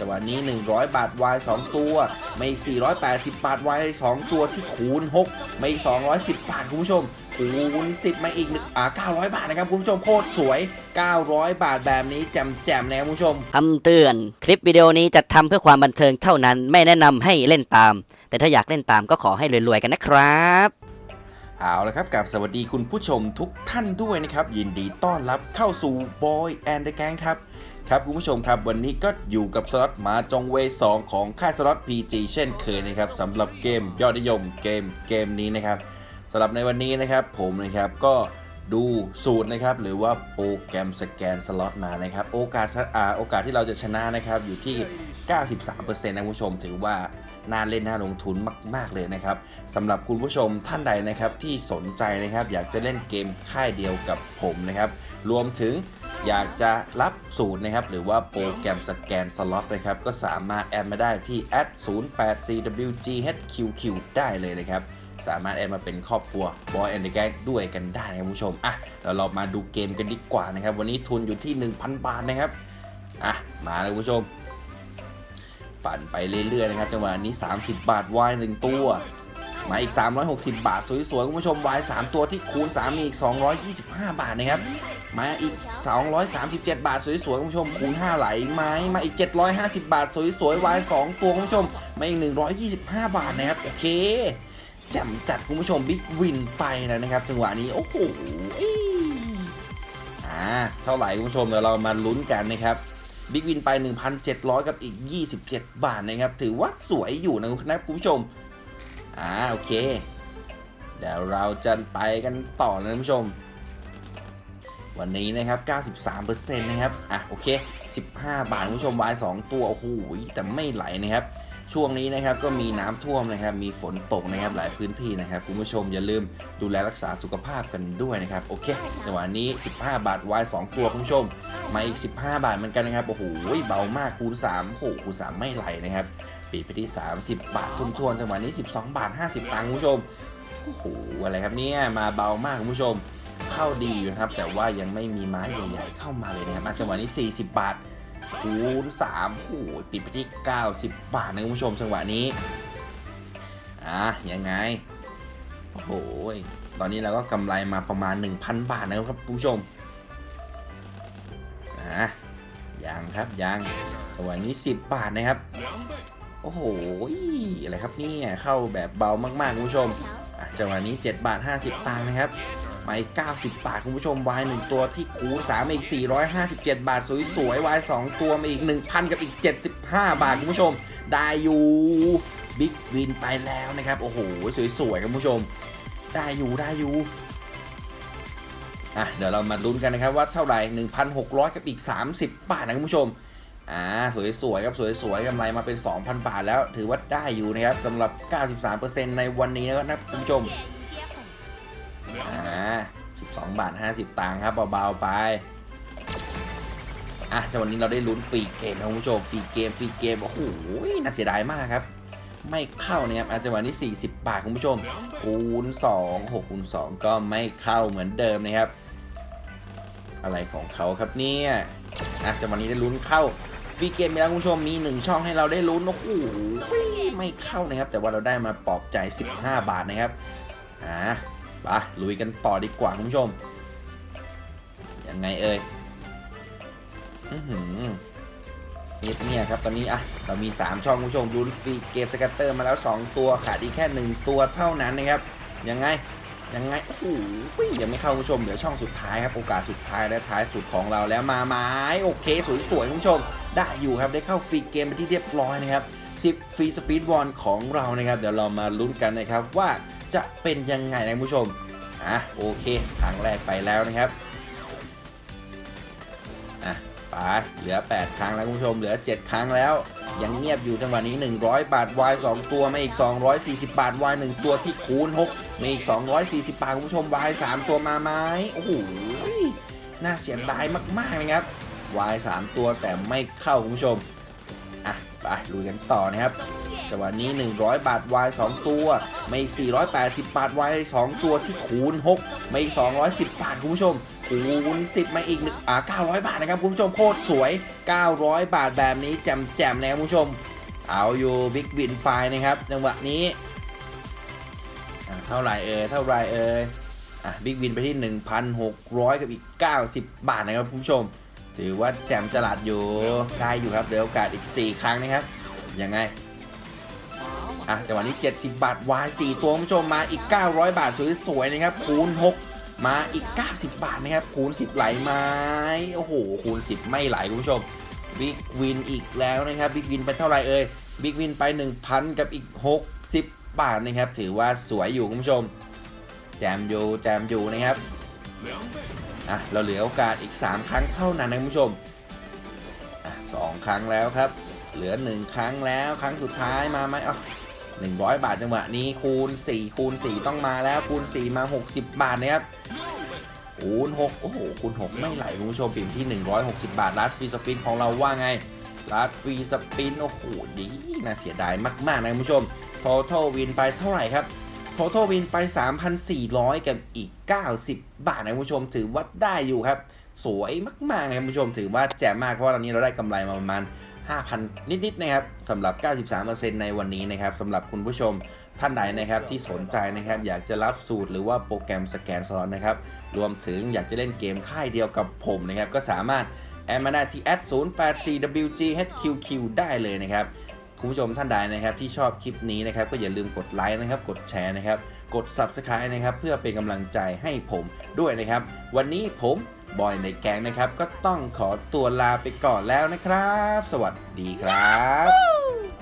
จังหวะนี้ 100 บาท Y 2ตัว ไม่ 480 บาท Y 2ตัวที่คูณ 6 ไม่ 210 บาท คุณผู้ชม คูณ 10 มาอีกหนึ่งอ่า900 บาทนะครับ คุณผู้ชมโคตรสวย 900 บาทแบบนี้แจ่มๆนะครับคุณผู้ชมคำเตือน คลิปวิดีโอนี้จัดทำเพื่อความบันเทิงเท่านั้น ไม่แนะนำให้เล่นตาม แต่ถ้าอยากเล่นตามก็ขอให้รวยๆกันนะครับเอาละครับกับสวัสดีคุณผู้ชมทุกท่านด้วยนะครับ ยินดีต้อนรับเข้าสู่ Boy and the Gang ครับ ครับคุณผู้ชมครับวันนี้ก็อยู่กับสล็อตหมาจงเวย์2ของค่ายสล็อต PG เช่นเคยนะครับสำหรับเกมยอดนิยมเกมเกมนี้นะครับสำหรับในวันนี้นะครับผมนะครับก็ ดูสูตรนะครับหรือว่าโปรแกรมสแกนสล็อตมานะครับโอกาสอ่าโอกาสที่เราจะชนะนะครับอยู่ที่ 93%นะคุณผู้ชม ถือว่าน่าเล่นน่าลงทุนมาก ๆ เลยนะครับสำหรับคุณผู้ชมท่านใดนะครับที่สนใจนะครับอยากจะเล่นเกมค่ายเดียวกับผมนะครับรวมถึงอยากจะรับสูตรนะครับหรือว่าโปรแกรมสแกนสล็อตนะครับก็สามารถแอดมาได้ที่ @08cwghqq ได้เลยนะครับ สามารถแอดมาเป็นครอบครัว Boy and the Gang ด้วยกันได้นะครับผู้ชมอะเดี๋ยวเรามาดูเกมกันดีกว่านะครับ วันนี้ทุนอยู่ที่ 1,000 บาทนะครับอะมาเลยผู้ชม ปั่นไปเรื่อยๆนะครับจังหวะนี้ 30 บาทวายหนึ่งตัวมาอีก 360 บาท สวยๆคุณผู้ชมวาย3ตัวที่คูณ3มีอีก 225 บาทนะครับ มาอีก 237 บาท สวยๆคุณผู้ชมคูณ5ไหลไม้มาอีก 750 บาท สวยๆวาย2ตัวคุณผู้ชมมาอีก 125 บาทนะครับโอเค แจ่มจัดคุณผู้ชมบิ๊กวินไปแล้วนะครับจังหวะนี้โอ้โหอ่าเท่าไหร่คุณผู้ชมเดี๋ยวเรามาลุ้นกันนะครับบิ๊กวินไป 1,700 กับอีก 27 บาทนะครับ ถือว่าสวยอยู่นะครับคุณผู้ชม อ่า โอเค เดี๋ยวเราจะไปกันต่อนะคุณผู้ชม วันนี้นะครับ 93%นะครับ อะ โอเค 15 บาทคุณผู้ชมวาย 2 ตัว โอ้โหแต่ไม่ไหลนะครับ ช่วงนี้นะครับก็มีน้ำท่วมนะครับ มีฝนตกนะครับหลายพื้นที่นะครับคุณผู้ชมอย่าลืมดูแลรักษาสุขภาพกันด้วยนะครับโอเคจังหวะนี้ 15 บาทวาย2ตัวคุณผู้ชมมาอีก 15 บาทเหมือนกันนะครับโอ้โหเบามากคูณ3โอ้คูณ3ไม่ไหลนะครับปิดไปที่ 30 บาททุ่มๆจังหวะนี้ 12 บาท 50 ตังค์คุณผู้ชมโอ้โหอะไรครับเนี่ยมาเบามากคุณผู้ชมเข้าดีอยู่นะครับแต่ว่ายังไม่มีไม้ใหญ่ๆเข้ามาเลยนะครับจังหวะนี้ 40 บาท คูณ3โอ้โหปิดไปที่ 90 บาทนะคุณผู้ชมจังหวะนี้ อะยังไง โอ้โห ตอนนี้เราก็กำไรมาประมาณ 1,000 บาทนะครับคุณผู้ชมอะยังครับยังจังหวะนี้ 10 บาทนะครับ โอ้โห อะไรครับเนี่ยเข้าแบบเบามากๆคุณผู้ชมจังหวะนี้ 7 บาท 50ตังค์นะครับ มาอีก90 บาท คุณผู้ชมวาย1ตัวที่คูณ3อีก 457 บาท สวยๆวาย2ตัวมาอีก 1,000 กับอีก 75 บาท คุณผู้ชม ได้อยู่บิ๊กวินไปแล้วนะครับ โอ้โห สวยๆคุณผู้ชม ได้อยู่ได้อยู่อะเดี๋ยวเรามาลุ้นกันนะครับว่าเท่าไหร่ 1,600 กับอีก 30 บาทนะคุณผู้ชมอ่าสวยๆครับสวยๆกำไรมาเป็น 2,000 บาทแล้ว ถือว่าได้อยู่นะครับสำหรับ 93%ในวันนี้นะครับคุณผู้ชมอ่า 12บาท 50 ตังค์ครับเบาๆไป อะแต่วันนี้เราได้ลุ้นฟรีเกมนะคุณผู้ชมฟรีเกมฟรีเกมโอ้โหน่าเสียดายมากครับ ไม่เข้านะครับอาจจะวันนี้ 40 บาทคุณผู้ชมคูณ2 6คูณ2ก็ไม่เข้าเหมือนเดิมนะครับ อะไรของเขาครับเนี่ยอะจังหวะนี้ได้ลุ้นเข้าฟรีเกมไปแล้วคุณผู้ชมมีหนึ่งช่องให้เราได้ลุ้นโอ้โหไม่เข้านะครับ แต่ว่าเราได้มาปลอบใจ 15 บาทนะครับอ่า ไปลุยกันต่อดีกว่าคุณผู้ชม ยังไงเอ่ยอื้อหือเงียบเนี่ยครับตอนนี้อะเรามี 3 ช่องคุณผู้ชมลุ้นฟรีเกมสกัตเตอร์มาแล้ว 2 ตัวขาดอีกแค่ 1 ตัวเท่านั้นนะครับ ยังไง ยังไง โอ้โหยังไม่เข้าคุณผู้ชมเหลือช่องสุดท้ายครับโอกาสสุดท้ายและท้ายสุดของเราแล้วมาไม้โอเค สวยๆคุณผู้ชม ได้อยู่ครับได้เข้าฟรีเกมไปที่เรียบร้อยนะครับ10ฟรีสปีดบอลของเรานะครับ เดี๋ยวเรามาลุ้นกันนะครับว่า จะเป็นยังไงนะคุณผู้ชม อะโอเคครั้งแรกไปแล้วนะครับ อะไปเหลือ 8 ครั้งแล้วคุณผู้ชมเหลือ 7 ครั้งแล้ว ยังเงียบอยู่จังหวะนี้ 100 บาท Y 2ตัวมาอีก 240 บาท Y 1ตัวที่คูณ6มาอีก 240 บาทคุณผู้ชม Y 3ตัวมาไหมโอ้โหน่าเสียดายมากๆนะครับ Y 3ตัวแต่ไม่เข้าคุณผู้ชมอะไปลุยกันต่อนะครับ จังหวะนี้ 100 บาท Y 2ตัวไมาอีก 480 บาท Y 2ตัวที่คูณ6มาอีก 210 บาทคุณผู้ชมคูณ10 มาอีกหนึ่งอ่า900 บาทนะครับคุณผู้ชมโคตรสวย 900 บาทแบบนี้แจ่มๆนะครับคุณผู้ชม เอาอยู่บิ๊กวินไปนะครับ จังหวะนี้เท่าไรเอ่ยเท่าไรเอ่ยอะบิ๊กวินไปที่ 1,600 กับอีก 90 บาทนะครับคุณผู้ชม ถือว่าแจ่มจลัดอยู่ได้อยู่ครับเหลือโอกาสอีก 4 ครั้งนะครับยังไง อะจังหวะนี้ 70 บาทวาย4ตัวคุณผู้ชมมาอีก 900 บาทสวยๆนะครับคูณ 6 มาอีก 90 บาทนะครับคูณ 10 ไหลไหมโอ้โหคูณ 10 ไม่ไหลคุณผู้ชมบิ๊กวินอีกแล้วนะครับบิ๊กวินไปเท่าไหร่เอ่ยบิ๊กวินไป 1,000 กับอีก 60 บาทนะครับ ถือว่าสวยอยู่คุณผู้ชม แจมอยู่แจมอยู่นะครับอะเราเหลือโอกาสอีก 3 ครั้งเท่านั้นนะคุณผู้ชมอะสองครั้งแล้วครับ เหลือ 1 ครั้งแล้วครั้งสุดท้ายมาไหมเอ 100 บาทจังหวะนี้คูณ 4 คูณ 4 ต้องมาแล้วคูณ 4 มา 60 บาทนะครับคูณ6โอ้โหคูณ 6 ไม่ไหลคุณผู้ชมปิ่มที่ 160 บาทรัดฟรีสปินของเราว่าไงรัดฟรีสปินโอ้โหดีน่าเสียดายมาก ๆ นะคุณผู้ชม total win ไปเท่าไหร่ครับ total win ไป 3,400 กับอีก 90 บาทนะคุณผู้ชมถือว่าได้อยู่ครับ สวยมาก ๆ นะคุณผู้ชมถือว่าแจ่มมากเพราะว่าตอนนี้เราได้กำไรมาประมาณ 5,000 นิดๆนะครับสำหรับ 93%ในวันนี้นะครับสำหรับคุณผู้ชมท่านใดนะครับที่สนใจนะครับอยากจะรับสูตรหรือว่าโปรแกรมสแกนสล็อตนะครับรวมถึงอยากจะเล่นเกมค่ายเดียวกับผมนะครับก็สามารถแอดมาได้ที่ 084wghqq ได้เลยนะครับคุณผู้ชมท่านใดนะครับที่ชอบคลิปนี้นะครับก็อย่าลืมกดไลค์นะครับกดแชร์นะครับกด Subscribe นะครับเพื่อเป็นกำลังใจให้ผมด้วยนะครับ วันนี้ผม บอยในแก๊งนะครับ ก็ต้องขอตัวลาไปก่อนแล้วนะครับ สวัสดีครับ